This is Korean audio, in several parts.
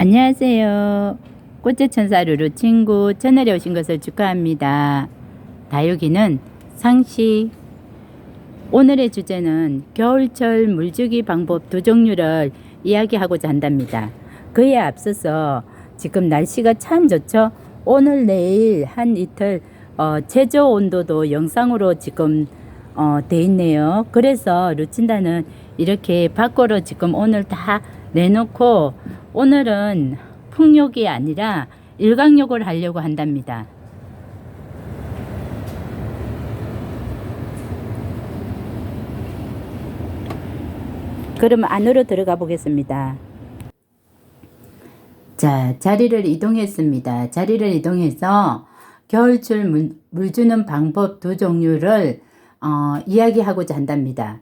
안녕하세요. 꽃의 천사 루루 친구 채널에 오신 것을 축하합니다. 다육이는 상시. 오늘의 주제는 겨울철 물주기 방법 두 종류를 이야기하고자 한답니다. 그에 앞서서 지금 날씨가 참 좋죠? 오늘 내일 한 이틀 어, 최저 온도도 영상으로 지금 어, 돼 있네요. 그래서 루친다는 이렇게 밖으로 지금 오늘 다 내놓고 오늘은 풍욕이 아니라 일광욕을 하려고 한답니다. 그럼 안으로 들어가 보겠습니다. 자, 자리를 이동했습니다. 자리를 이동해서 겨울철 물, 물 주는 방법 두 종류를 어, 이야기하고자 한답니다.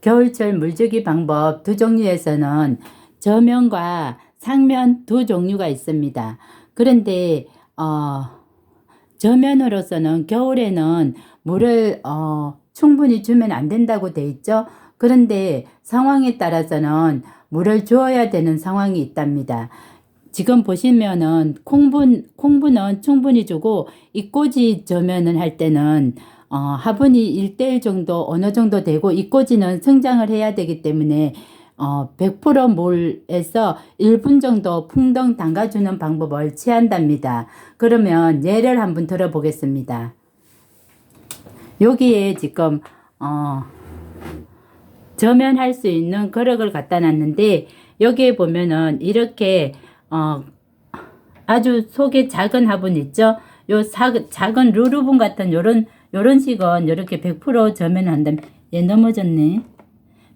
겨울철 물주기 방법 두 종류에서는 저면과 상면 두 종류가 있습니다. 그런데 어, 저면으로서는 겨울에는 물을 어, 충분히 주면 안 된다고 돼 있죠. 그런데 상황에 따라서는 물을 주어야 되는 상황이 있답니다. 지금 보시면은 콩분 콩분은 충분히 주고 이 꼬지 저면을 할 때는 어, 화분이 1대1 정도 어느 정도 되고 이꼬지는 성장을 해야 되기 때문에 어, 100% 물에서 1분 정도 풍덩 담가주는 방법을 취한답니다. 그러면 예를 한번 들어보겠습니다. 여기에 지금 어, 저면할 수 있는 그릇을 갖다 놨는데 여기에 보면은 이렇게 어, 아주 속에 작은 화분 있죠? 요 사, 작은 루루분 같은 요런 요런 식은 이렇게 100% 저면한다면 얘 넘어졌네.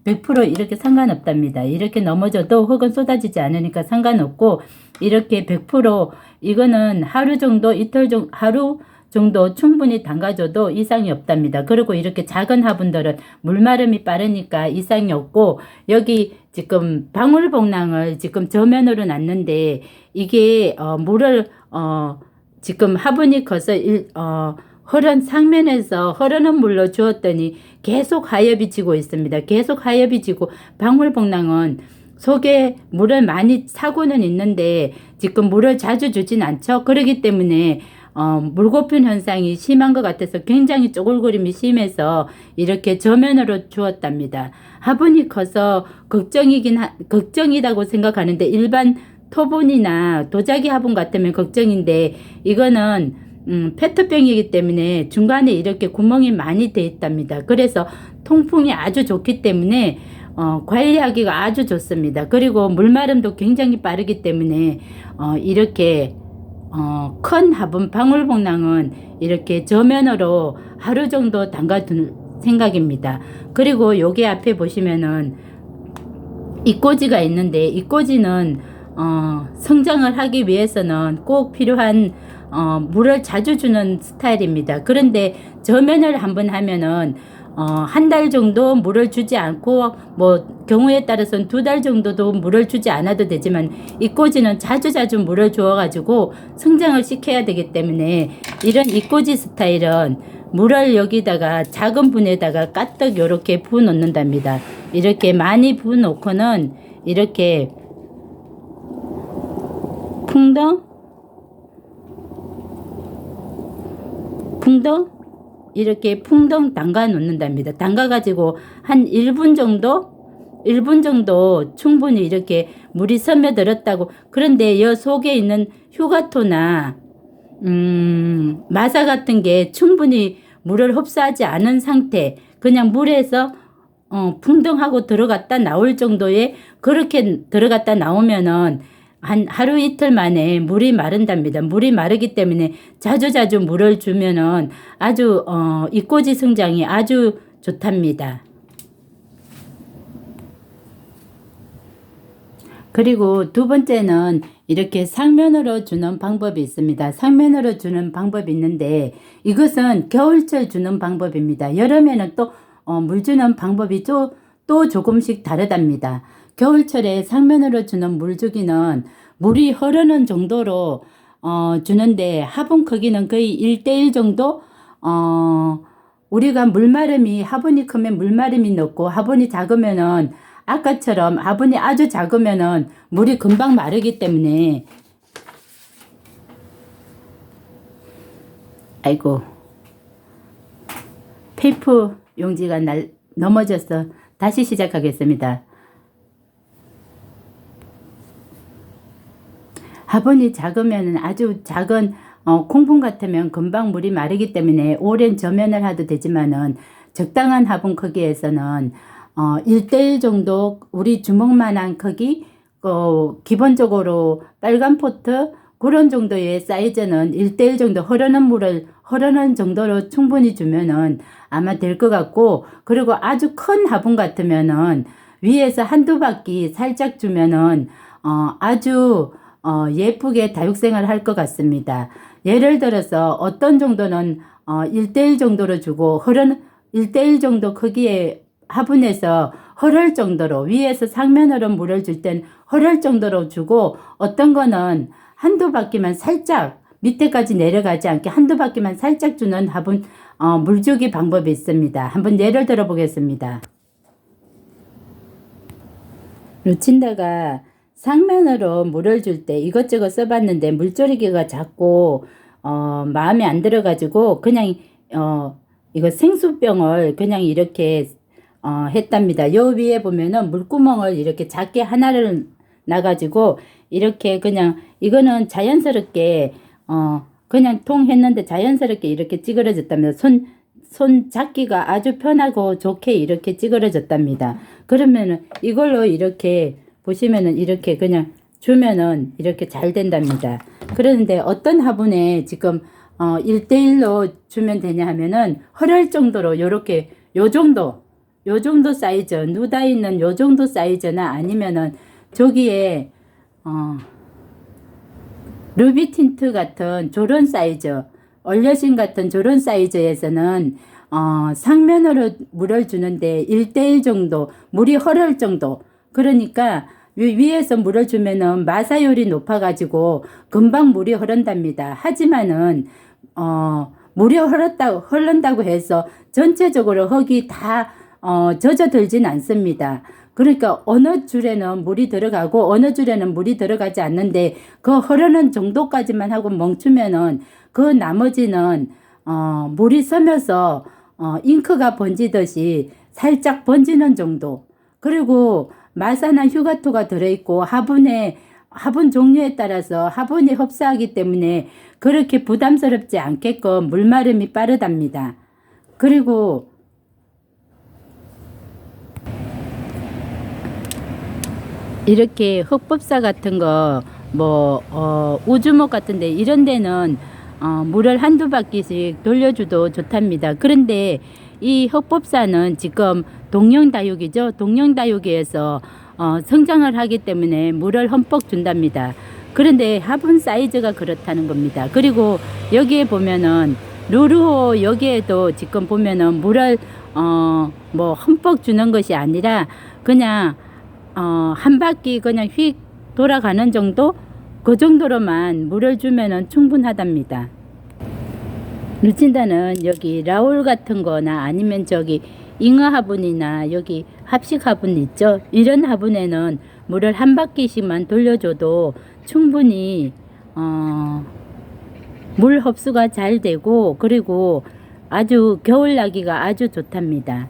100% 이렇게 상관없답니다. 이렇게 넘어져도 흙은 쏟아지지 않으니까 상관없고 이렇게 100% 이거는 하루 정도 이틀 정도 하루 정도 충분히 담가줘도 이상이 없답니다. 그리고 이렇게 작은 화분들은 물마름이 빠르니까 이상이 없고 여기 지금 방울복랑을 지금 저면으로 놨는데 이게 어 물을 어 지금 화분이 커서 일, 어 흐른 상면에서 흐르는 물로 주었더니 계속 하엽이 지고 있습니다. 계속 하엽이 지고 방울복랑은 속에 물을 많이 차고는 있는데 지금 물을 자주 주진 않죠. 그러기 때문에 어, 물고픈 현상이 심한 것 같아서 굉장히 쪼글거림이 심해서 이렇게 저면으로 주었답니다. 화분이 커서 걱정이긴 하, 걱정이라고 생각하는데 일반 토분이나 도자기 화분 같으면 걱정인데 이거는 음, 페트병이기 때문에 중간에 이렇게 구멍이 많이 돼 있답니다. 그래서 통풍이 아주 좋기 때문에 어, 관리하기가 아주 좋습니다. 그리고 물마름도 굉장히 빠르기 때문에 어, 이렇게 어, 큰 화분 방울복랑은 이렇게 저면으로 하루 정도 담가둘 생각입니다. 그리고 여기 앞에 보시면은 이꼬지가 있는데 이꼬지는 어, 성장을 하기 위해서는 꼭 필요한 어, 물을 자주 주는 스타일입니다. 그런데 저면을 한번 하면은 어, 한 달 정도 물을 주지 않고 뭐 경우에 따라서는 두 달 정도도 물을 주지 않아도 되지만 이 꼬지는 자주자주 물을 주어 가지고 성장을 시켜야 되기 때문에 이런 이 꼬지 스타일은 물을 여기다가 작은 분에다가 까뜩 요렇게 부어 놓는답니다. 이렇게 많이 부어 놓고는 이렇게 풍덩 풍덩? 이렇게 풍덩 담가 놓는답니다. 담가 가지고 한 1분 정도? 1분 정도 충분히 이렇게 물이 스며들었다고. 그런데 여 속에 있는 휴가토나 음, 마사 같은 게 충분히 물을 흡수하지 않은 상태 그냥 물에서 어, 풍덩하고 들어갔다 나올 정도의 그렇게 들어갔다 나오면은 한 하루 이틀 만에 물이 마른답니다. 물이 마르기 때문에 자주자주 물을 주면은 아주 어, 이꼬지 성장이 아주 좋답니다. 그리고 두 번째는 이렇게 상면으로 주는 방법이 있습니다. 상면으로 주는 방법이 있는데 이것은 겨울철 주는 방법입니다. 여름에는 또 어, 물 주는 방법이 또, 또 조금씩 다르답니다. 겨울철에 상면으로 주는 물주기는 물이 흐르는 정도로 어, 주는데 화분 크기는 거의 1대1 정도? 어, 우리가 물마름이 화분이 크면 물마름이 넣고 화분이 작으면은 아까처럼 화분이 아주 작으면은 물이 금방 마르기 때문에. 아이고. 페이프 용지가 날 넘어져서 다시 시작하겠습니다. 화분이 작으면 아주 작은 어, 콩분 같으면 금방 물이 마르기 때문에 오랜 저면을 하도 되지만은 적당한 화분 크기에서는 어, 1대1 정도 우리 주먹만한 크기 어, 기본적으로 빨간 포트 그런 정도의 사이즈는 1대1 정도 흐르는 물을 흐르는 정도로 충분히 주면은 아마 될 것 같고 그리고 아주 큰 화분 같으면은 위에서 한두 바퀴 살짝 주면은 어, 아주 어, 예쁘게 다육생활 할 것 같습니다. 예를 들어서 어떤 정도는 어, 1대1 정도로 주고 흐르는 1대1 정도 크기의 화분에서 흐를 정도로 위에서 상면으로 물을 줄 땐 흐를 정도로 주고 어떤 거는 한두 바퀴만 살짝 밑에까지 내려가지 않게 한두 바퀴만 살짝 주는 화분 어, 물주기 방법이 있습니다. 한번 예를 들어 보겠습니다. 루친다가 상면으로 물을 줄 때 이것저것 써봤는데 물조리개가 작고 어, 마음에 안 들어가지고 그냥 어, 이거 생수병을 그냥 이렇게 어, 했답니다. 요 위에 보면은 물구멍을 이렇게 작게 하나를 놔가지고 이렇게 그냥 이거는 자연스럽게 어, 그냥 통 했는데 자연스럽게 이렇게 찌그러졌답니다. 손, 손 잡기가 아주 편하고 좋게 이렇게 찌그러졌답니다. 그러면은 이걸로 이렇게 보시면은 이렇게 그냥 주면은 이렇게 잘 된답니다. 그런데 어떤 화분에 지금 어 1대1로 주면 되냐 하면은 흐를 정도로 요렇게 요 정도 요 정도 사이즈 누다 있는 요 정도 사이즈나 아니면은 저기에 어 루비 틴트 같은 저런 사이즈 얼려진 같은 저런 사이즈에서는 어, 상면으로 물을 주는데 1대1 정도 물이 흐를 정도 그러니까 위- 위에서 물을 주면은 마사율이 높아가지고 금방 물이 흐른답니다. 하지만은 어 물이 흐렀다 흐른다고 해서 전체적으로 흙이 다 어, 젖어들진 않습니다. 그러니까 어느 줄에는 물이 들어가고 어느 줄에는 물이 들어가지 않는데 그 흐르는 정도까지만 하고 멈추면은 그 나머지는 어, 물이 서면서 어, 잉크가 번지듯이 살짝 번지는 정도. 그리고 마사나 휴가토가 들어있고 화분에 화분 종류에 따라서 화분이 흡수하기 때문에 그렇게 부담스럽지 않게끔 물마름이 빠르답니다. 그리고 이렇게 흙법사 같은 거, 뭐, 어, 우주목 같은데, 이런 데는, 어, 물을 한두 바퀴씩 돌려줘도 좋답니다. 그런데 이 흙법사는 지금 동영다육이죠. 동영다육에서, 어, 성장을 하기 때문에 물을 흠뻑 준답니다. 그런데 화분 사이즈가 그렇다는 겁니다. 그리고 여기에 보면은, 루루호 여기에도 지금 보면은 물을, 어, 뭐 흠뻑 주는 것이 아니라, 그냥, 어, 한 바퀴 그냥 휙 돌아가는 정도? 그 정도로만 물을 주면은 충분하답니다. 루친다는 여기 라울 같은 거나 아니면 저기 잉어 화분이나 여기 합식 화분 있죠? 이런 화분에는 물을 한 바퀴씩만 돌려줘도 충분히, 어, 물 흡수가 잘 되고, 그리고 아주 겨울 나기가 아주 좋답니다.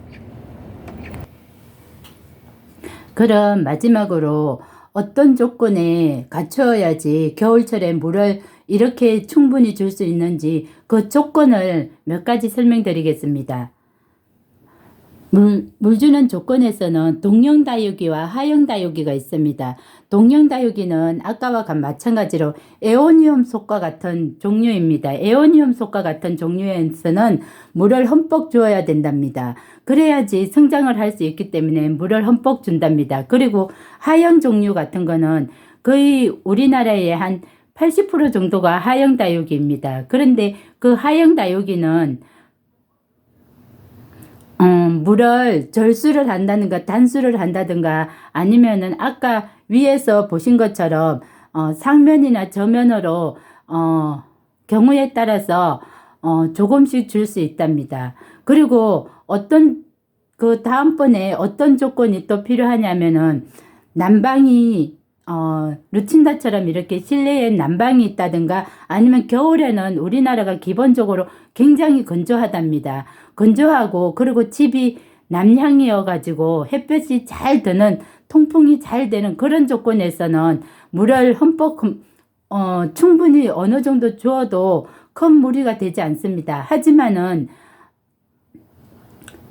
그럼 마지막으로 어떤 조건에 갖추어야지 겨울철에 물을 이렇게 충분히 줄 수 있는지 그 조건을 몇 가지 설명드리겠습니다. 물, 물 주는 조건에서는 동영다육이와 하영다육이가 있습니다. 동영다육이는 아까와 같- 마찬가지로 에오니움 속과 같은 종류입니다. 에오니움 속과 같은 종류에서는 물을 흠뻑 주어야 된답니다. 그래야지 성장을 할 수 있기 때문에 물을 흠뻑 준답니다. 그리고 하영 종류 같은 거는 거의 우리나라의 한 80% 정도가 하영 다육입니다. 그런데 그 하영 다육이는 음, 물을 절수를 한다든가 단수를 한다든가 아니면은 아까 위에서 보신 것처럼 어, 상면이나 저면으로 어, 경우에 따라서 어, 조금씩 줄 수 있답니다. 그리고 어떤 그 다음번에 어떤 조건이 또 필요하냐면은 난방이 어, 루친다처럼 이렇게 실내에 난방이 있다든가 아니면 겨울에는 우리나라가 기본적으로 굉장히 건조하답니다. 건조하고 그리고 집이 남향이어 가지고 햇볕이 잘 드는 통풍이 잘 되는 그런 조건에서는 물을 흠뻑 흠- 어, 충분히 어느 정도 주어도 큰 무리가 되지 않습니다. 하지만은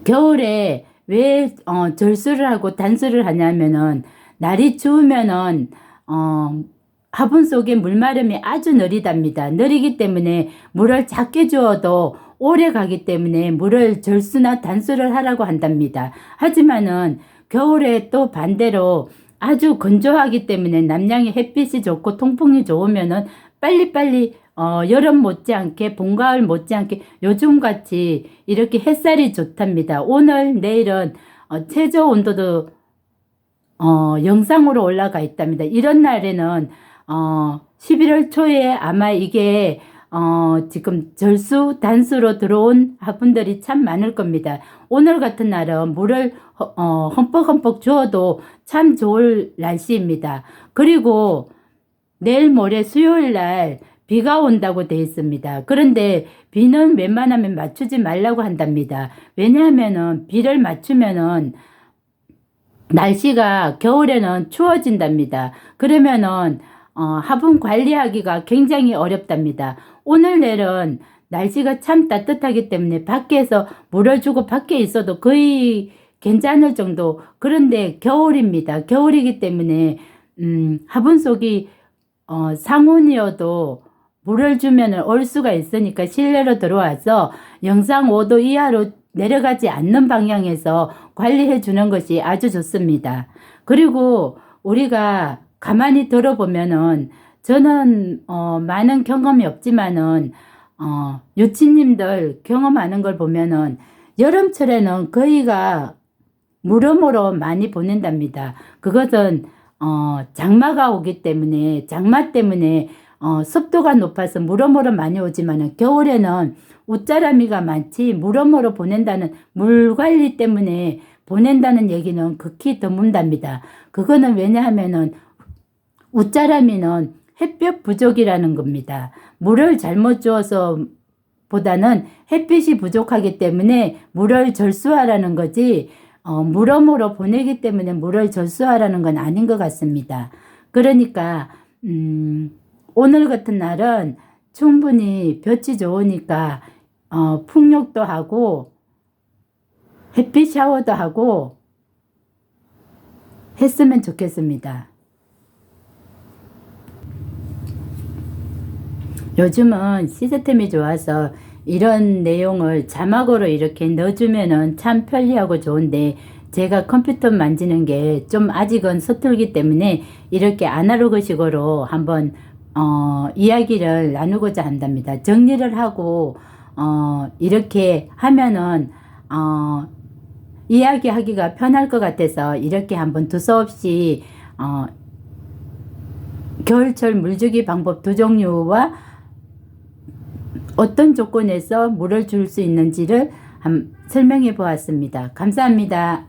겨울에 왜 어, 절수를 하고 단수를 하냐면은 날이 추우면은 어, 화분 속에 물마름이 아주 느리답니다. 느리기 때문에 물을 작게 주어도 오래 가기 때문에 물을 절수나 단수를 하라고 한답니다. 하지만은 겨울에 또 반대로 아주 건조하기 때문에 남양의 햇빛이 좋고 통풍이 좋으면은 빨리빨리 어, 여름 못지않게 봄 가을 못지않게 요즘같이 이렇게 햇살이 좋답니다. 오늘 내일은 어, 최저 온도도 어, 영상으로 올라가 있답니다. 이런 날에는 어, 11월 초에 아마 이게 어, 지금 절수 단수로 들어온 화분들이 참 많을 겁니다. 오늘 같은 날은 물을 허- 어, 흠뻑흠뻑 주어도 참 좋을 날씨입니다. 그리고 내일 모레 수요일 날 비가 온다고 돼 있습니다. 그런데 비는 웬만하면 맞추지 말라고 한답니다. 왜냐하면은 비를 맞추면은 날씨가 겨울에는 추워진답니다. 그러면은 어, 화분 관리하기가 굉장히 어렵답니다. 오늘 내일은 날씨가 참 따뜻하기 때문에 밖에서 물을 주고 밖에 있어도 거의 괜찮을 정도. 그런데 겨울입니다. 겨울이기 때문에 음, 화분 속이 어, 상온이어도 물을 주면 얼 수가 있으니까 실내로 들어와서 영상 5도 이하로 내려가지 않는 방향에서 관리해 주는 것이 아주 좋습니다. 그리고 우리가 가만히 들어보면은 저는 어, 많은 경험이 없지만은 어, 유치님들 경험하는 걸 보면은 여름철에는 거의가 무덤으로 많이 보낸답니다. 그것은 어, 장마가 오기 때문에 장마 때문에 어, 습도가 높아서 무덤으로 많이 오지만은 겨울에는 웃자라미가 많지 무덤으로 보낸다는 물 관리 때문에 보낸다는 얘기는 극히 드문답니다. 그거는 왜냐하면은 웃자라미는 햇볕 부족이라는 겁니다. 물을 잘못 주어서 보다는 햇빛이 부족하기 때문에 물을 절수하라는 거지 어, 물어으로 보내기 때문에 물을 절수하라는 건 아닌 것 같습니다. 그러니까 음, 오늘 같은 날은 충분히 볕이 좋으니까 어, 풍욕도 하고 햇빛 샤워도 하고 했으면 좋겠습니다. 요즘은 시스템이 좋아서 이런 내용을 자막으로 이렇게 넣어주면은 참 편리하고 좋은데 제가 컴퓨터 만지는 게 좀 아직은 서툴기 때문에 이렇게 아날로그식으로 한번 어, 이야기를 나누고자 한답니다. 정리를 하고 어, 이렇게 하면은 어, 이야기하기가 편할 것 같아서 이렇게 한번 두서없이 어, 겨울철 물주기 방법 두 종류와 어떤 조건에서 물을 줄 수 있는지를 한- 설명해 보았습니다. 감사합니다.